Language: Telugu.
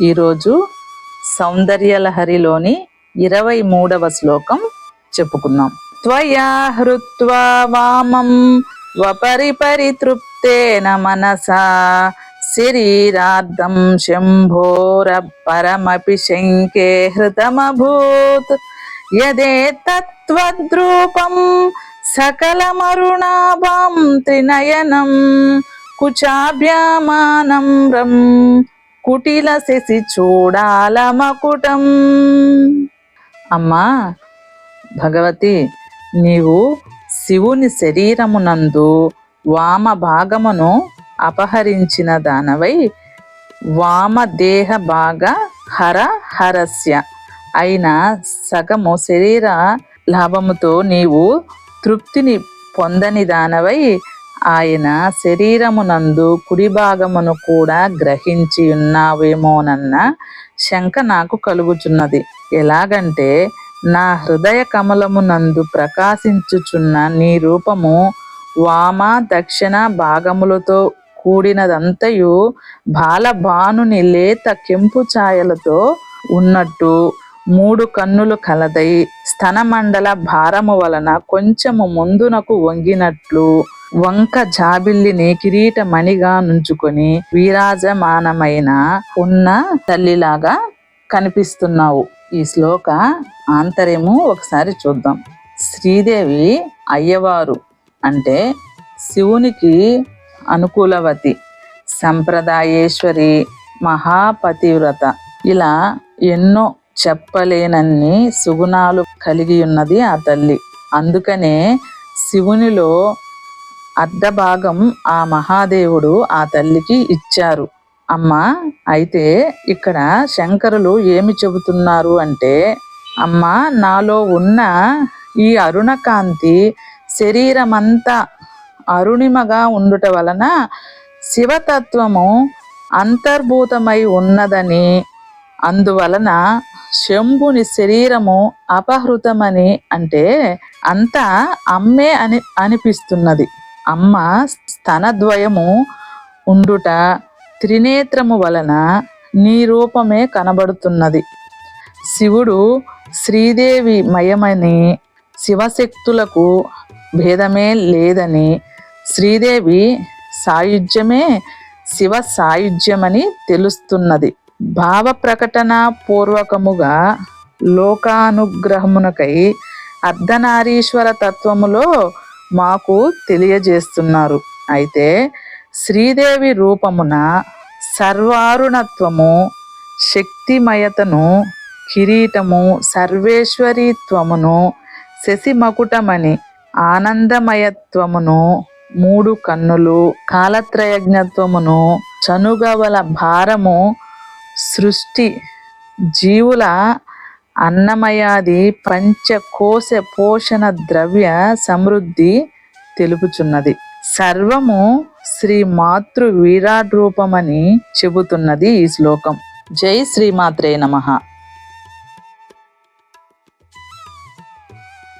ఈరోజు సౌందర్యలహరిలోని ఇరవై మూడవ శ్లోకం చెప్పుకుందాం. త్వయా హృత్వా వామం వపరి పరితృప్తేన మనసా శరీరార్థం శంభోర పరమపి శంకే హృతమభూత్ యదే తత్వద్రూపం సకలమరుణాభాం త్రినయనం కుచాభ్యామానం రం కుటిల శశి చూడాల మకుటం. అమ్మా భగవతి నీవు శివుని శరీరమునందు వామ భాగమును అపహరించిన దానవై వామదేహ భాగ హర హరస్య. అయిన సగము శరీర లాభముతో నీవు తృప్తిని పొందని దానవై ఆయన శరీరమునందు కుడి భాగమును కూడా గ్రహించి ఉన్నావేమోనన్న శంక నాకు కలుగుచున్నది. ఎలాగంటే నా హృదయ కమలమునందు ప్రకాశించుచున్న నీ రూపము వామ దక్షిణ భాగములతో కూడినదంతయు బాలభానుని లేత కెంపు ఛాయలతో ఉన్నట్టు మూడు కన్నులు కలదై స్తనమండల భారము వలన కొంచెము ముందునకు వంగినట్లు వంక జాబిల్లిని కిరీట మణిగా నుంచుకొని వీరాజమానమైన ఉన్న తల్లిలాగా కనిపిస్తున్నావు. ఈ శ్లోక ఆంతర్యము ఒకసారి చూద్దాం. శ్రీదేవి అయ్యవారు అంటే శివునికి అనుకూలవతి సంప్రదాయేశ్వరి మహాపతివ్రత. ఇలా ఎన్నో చెప్పలేనన్ని సుగుణాలు కలిగి ఉన్నది ఆ తల్లి. అందుకనే శివునిలో అర్ధభాగం ఆ మహాదేవుడు ఆ తల్లికి ఇచ్చారు. అమ్మ అయితే ఇక్కడ శంకరులు ఏమి చెబుతున్నారు అంటే అమ్మ నాలో ఉన్న ఈ అరుణకాంతి శరీరమంతా అరుణిమగా ఉండుట వలన శివతత్వము అంతర్భూతమై ఉన్నదని అందువలన శంభుని శరీరము అపహృతమని అంటే అంతా అమ్మే అని అనిపిస్తున్నది. అమ్మ స్తనద్వయము ఉండుట త్రినేత్రము వలన నీ రూపమే కనబడుతున్నది. శివుడు శ్రీదేవి మయమని శివశక్తులకు భేదమే లేదని శ్రీదేవి సాయుధ్యమే శివ సాయుధ్యమని తెలుస్తున్నది. భావ ప్రకటన పూర్వకముగా లోకానుగ్రహమునకై అర్ధనారీశ్వర తత్వములో మాకు తెలియజేస్తున్నారు. అయితే శ్రీదేవి రూపమున సర్వారుణత్వము శక్తిమయతను కిరీటము సర్వేశ్వరీత్వమును శశిమకుటమని ఆనందమయత్వమును మూడు కన్నులు కాలత్రయజ్ఞత్వమును చనుగవల భారము సృష్టి జీవుల అన్నమయాది పంచకోశ పోషణ ద్రవ్య సమృద్ధి తెలుపుచున్నది. సర్వము శ్రీ మాతృ విరాట్ రూపమని చెబుతున్నది ఈ శ్లోకం. జై శ్రీమాత్రే నమః.